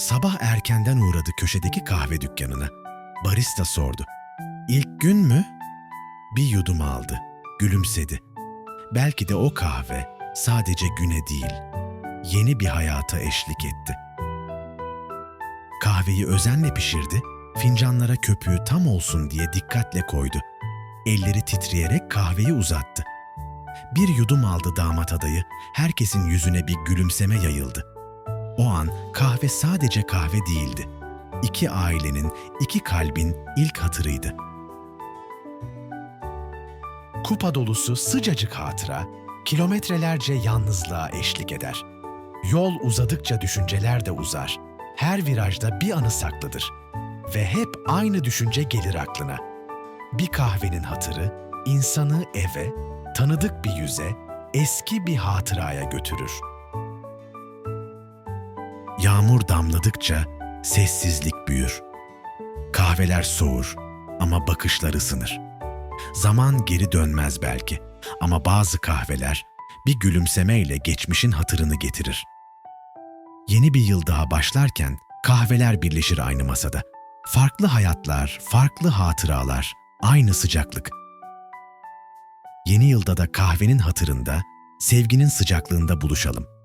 Sabah erkenden uğradı köşedeki kahve dükkanına. Barista sordu. İlk gün mü? Bir yudum aldı. Gülümsedi. Belki de o kahve sadece güne değil, yeni bir hayata eşlik etti. Kahveyi özenle pişirdi, fincanlara köpüğü tam olsun diye dikkatle koydu. Elleri titreyerek kahveyi uzattı. Bir yudum aldı damat adayı, herkesin yüzüne bir gülümseme yayıldı. O an kahve sadece kahve değildi. İki ailenin, iki kalbin ilk hatırıydı. Kupa dolusu sıcacık hatıra, kilometrelerce yalnızlığa eşlik eder. Yol uzadıkça düşünceler de uzar. Her virajda bir anı saklıdır. Ve hep aynı düşünce gelir aklına. Bir kahvenin hatırı, insanı eve, tanıdık bir yüze, eski bir hatıraya götürür. Yağmur damladıkça sessizlik büyür. Kahveler soğur ama bakışlar ısınır. Zaman geri dönmez belki ama bazı kahveler bir gülümsemeyle geçmişin hatırını getirir. Yeni bir yıl daha başlarken kahveler birleşir aynı masada. Farklı hayatlar, farklı hatıralar, aynı sıcaklık. Yeni yılda da kahvenin hatırında, sevginin sıcaklığında buluşalım.